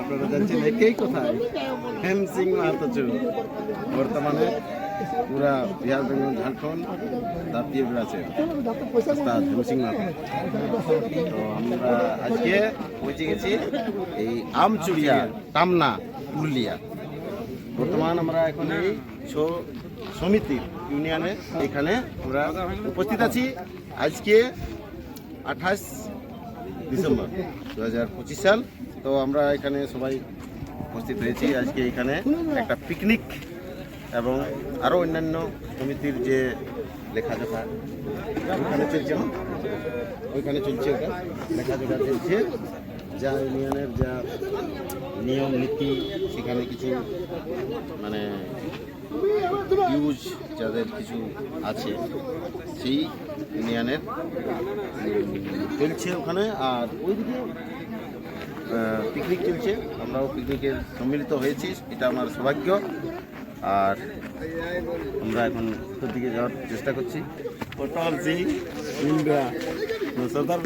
আপনারা জানছেন একেই কোথায় হেম সিং মাহাতো বর্তমানে পুরা বিহার, বেঙ্গল, ঝাড়খণ্ড দাপিয়ে বেড়াচ্ছে ওস্তাদ হেম মাহাতো তো আমরা আজকে পৌঁছে গেছি এই আমচুড়িয়া টামনা পুরুলিয়া। বর্তমান আমরা এখন এই ছ- সমিতি ইউনিয়নে এখানে আমরা উপস্থিত আছি। আজকে আঠাশ ডিসেম্বর দু হাজার পঁচিশ সাল। তো আমরা এখানে সবাই উপস্থিত হয়েছি আজকে এখানে একটা পিকনিক এবং আরও অন্যান্য সমিতির যে লেখাজোখা, ওইখানে চলছে? ওইখানে চলছে ওটা। লেখাজোখা চলছে। যা ইউনিয়নের যা নিয়ম, নীতি, সেখানে কিছু মানে ইউজ যাদের কিছু আছে সেই ইউনিয়নের চলছে ওখানে। আর ওইদিকে পিকনিক চলছে। আমরাও পিকনিকে সম্মিলিত হয়েছি এটা আমার সৌভাগ্য। আর আমরা এখন উত্তর দিকে যাওয়ার চেষ্টা করছি। পটল সিং ইন্ডিয়া সর্দার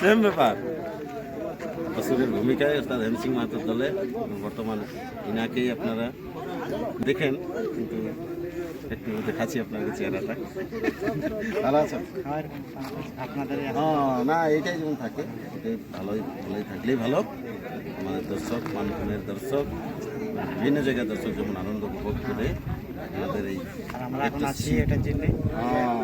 সেম ব্যাপার। অসুরের ভূমিকায় অর্থাৎ হেম সিং মাহাতোর দলে বর্তমান ইনাকেই আপনারা দেখেন কিন্তু একটু দেখাচ্ছি আপনাদের চেহারাটা। ভালো আছেন? আপনাদের হ্যাঁ না এইটাই যেমন থাকে এটাই ভালোই ভালোই থাকলেই ভালো। আমাদের দর্শক মানুষের দর্শক বিভিন্ন জায়গায় দর্শক যেমন আনন্দ উপভোগ করে আমাদের এই আমরা এখন আছি এটার জন্য হ্যাঁ,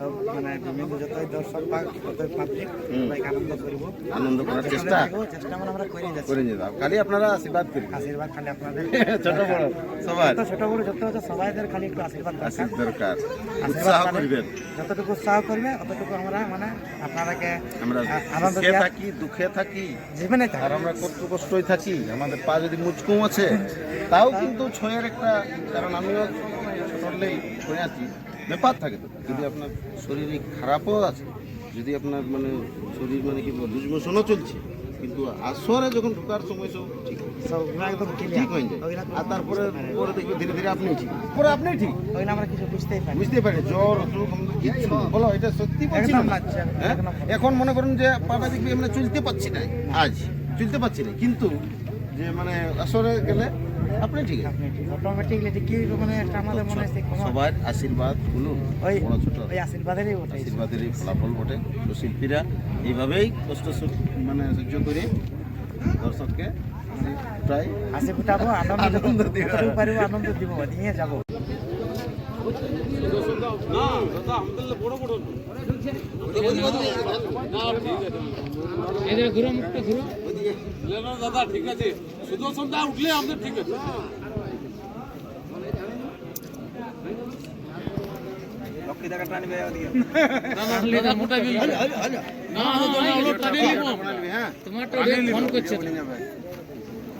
সব মানে বিভিন্ন যতই দর্শক বা ততই পাবলিক সবাইকে আনন্দ করব। আনন্দ করার চেষ্টা। চেষ্টা মানে আমরা করে যাচ্ছি। করে হবে। খালি আপনারা আশীর্বাদ করবেন। আশীর্বাদ খালি আপনাদের। ছোট বড়। সবার। যত ছোট বড় যত আছে সবাইদের খালি একটু আশীর্বাদ আশীর্বাদ দরকার। উৎসাহ মানে করবেন। যতটুকু উৎসাহ করবে অতটুকু আমরা মানে আপনারাকে আমরা আনন্দ সুখে থাকি দুঃখে থাকি। জীবনে আর আমরা কষ্ট কষ্টই থাকি। আমাদের পা যদি মুচকুম আছে তাও কিন্তু ছয়ের একটা কারণ আমিও ছোটলেই ছয়ে আছি। ব্যাপার থাকে তো। যদি আপনার শরীরে খারাপও আছে যদি আপনার মানে শরীর মানে কি লুজ চলছে কিন্তু আসরে যখন ঢোকার সময় সব ঠিক একদম ঠিক হয়ে যায়। আর তারপরে পরে দেখবে ধীরে ধীরে আপনি ঠিক। পরে আপনি ঠিক। আমরা কিছু বুঝতেই পারি বুঝতে পারি জ্বর অসুখ কিচ্ছু বলো এটা সত্যি বলছি হ্যাঁ? এখন মনে করুন যে পাটা দেখবি আমরা চলতে পারছি না। আজ চলতে পারছি না। কিন্তু যে মানে আসরে গেলে আপনি ঠিক আছে আপনি ঠিক অটোমেটিকলি যে কি মানে একটা আমাদের মনে কোনো- সবার আশীর্বাদ বলুন ওই বড় ছোট। ওই আশীর্বাদেরই ওটাই আশীর্বাদের এই ফলাফল বটে। তো শিল্পীরা এইভাবেই কষ্ট মানে সহ্য করে দর্শককে প্রায় হাসি ফুটাবো আনন্দ পারিব আনন্দ দিব। নিয়ে যাব দাদা ঠিক আছে সুদর্শন দা উঠলে আমাদের ঠিক আছে। দাদা আছে না দাদা ওলো টানে নিব। হ্যাঁ তোমারটা ফোন করছে বলে যাবে পুরা না খাই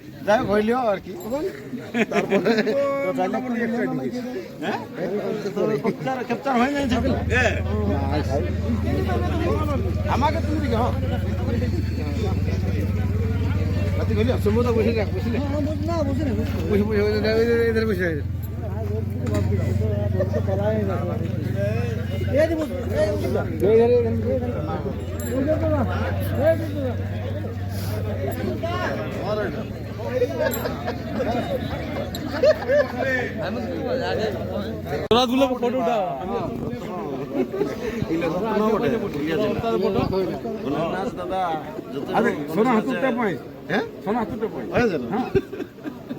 যাই হোক হইলেও আর কি হ্যাঁ ক্যাপচার ক্যাপচার হয়ে যায় আমাকে তুমি দিকে হ্যাঁ বসে দুলো ফটো উঠাও দাদা সোনা হাতুরটা পয় হ্যাঁ? সোনা হাতুরটা পয় হয়ে।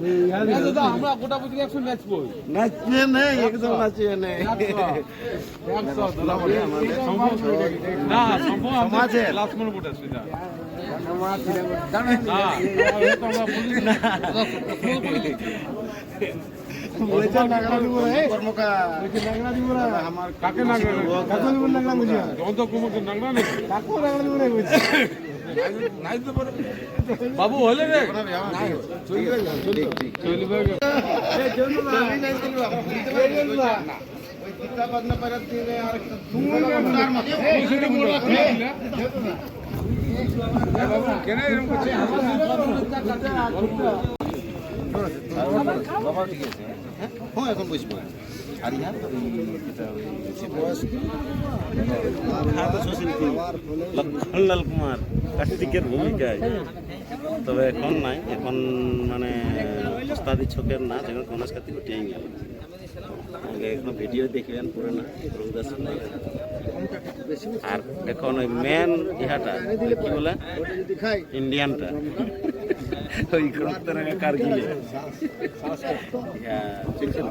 আমরা গোটা বুঝি একশো নাচবো নাচিয়ে নেই একদম নাচিয়ে নেই সেটা না এ তো আমরা কাকে নাগরা কাকে নাগরা বুঝিয়া যত কুমকে নাংরা নেই কাকু নাগরা বুঝিয়া বাবু হলে রে। বাবু ঠিক আছে হ্যাঁ এখন বুঝব আর ইহা তো এই যেটা ওই বয়স খাত শশীলপুর লক্ষণলাল কুমার। কার্তিকের ভূমিকায়। তবে এখন নাই এখন মানে ওস্তাদি ছকের না এখন গণেশ কার্তিক উঠে গেল আগে এখনও ভিডিও দেখবেন পুরো না প্রভুদাস আর এখন ওই মেন ইহাটা কি বলে? ইন্ডিয়ানটা ওই করতে কারগিলে। ইয়া, চলছে না?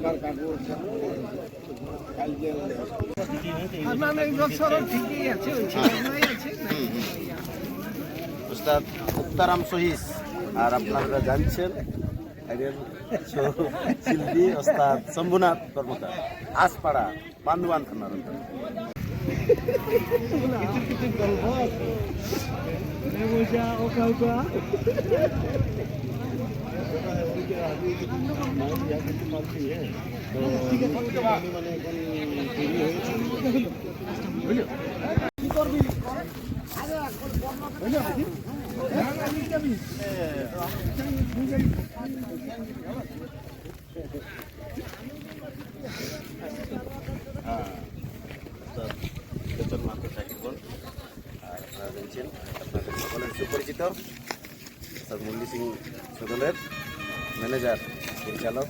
উস্তাদ মুক্তারাম সহিস আর আপনারা জানছেন এদের ছো- শিল্পী ওস্তাদ শম্ভুনাথ কর্মকার আসপাড়া বান্দুয়ান থানার অন্তর্গত। বেতন মাত্র সাকিবন আর জানছেন আপনাদের সুপরিচিত উস্তাদ মুন্ডি সিং সদলের ম্যানেজার পরিচালক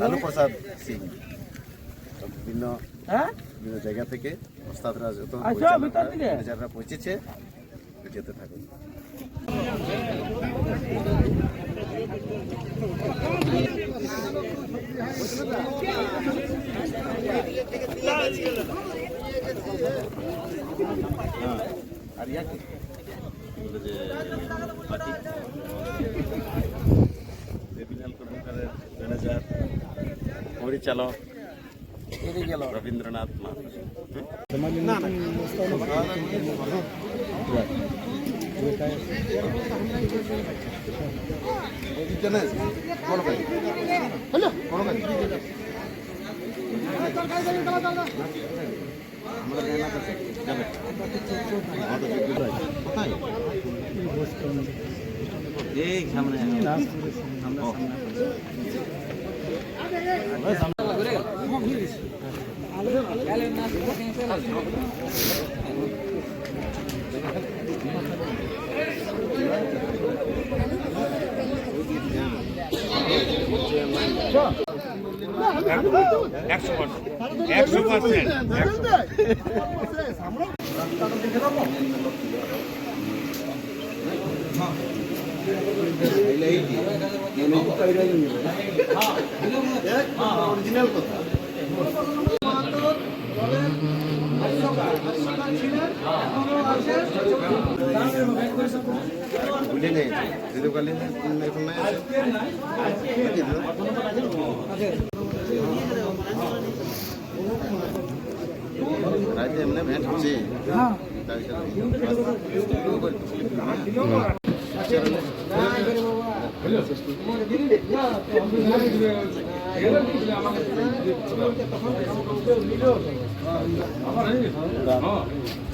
লালু প্রসাদ সিং বিভিন্ন বিভিন্ন জায়গা থেকে ওস্তাদরা যত ম্যানেজাররা পৌঁছেছে যেতে থাকুন হ্যাঁ আর ইয়া কি বলে যে পার্টি দেবিলাল কর্মকারের ম্যানেজার পরিচালক রবীন্দ্রনাথ মাহাতো হুম? না না বড় গাড়ি বড় গাড়ি আমরা এই সামনে একশো পার্সেন্ট একশো পার্সেন্ট অরিজিনাল কথা ভুলে নেই যদি কালি এখন নাই আছে রাতে এমনি ভেন্ট হচ্ছে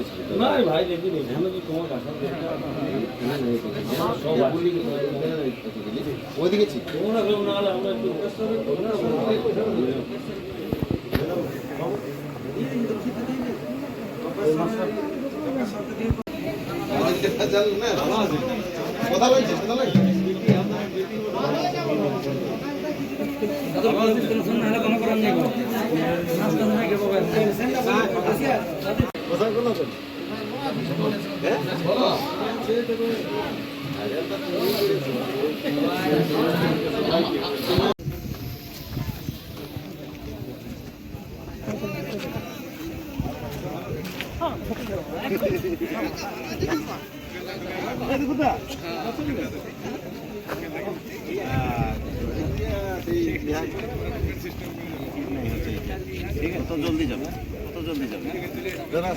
আলিসার প্রফেসর সিং গুন্ডা ওই মূর্তি গেছি ওই আসতেই পারি না হ্যাঁ ওইদিকে ছিল কথা বলছিস কথা বলছিস কথা বলো ঠিক আছে তো জলদি যাবে কত জলদি যাবে। দাদা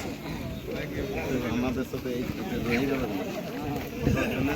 আমাদের সাথে এই রয়ে যাবে না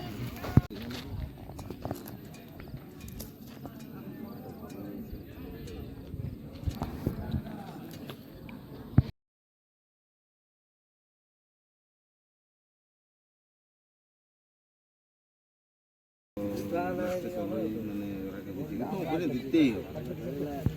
মানে ওরা দিতেই হবে।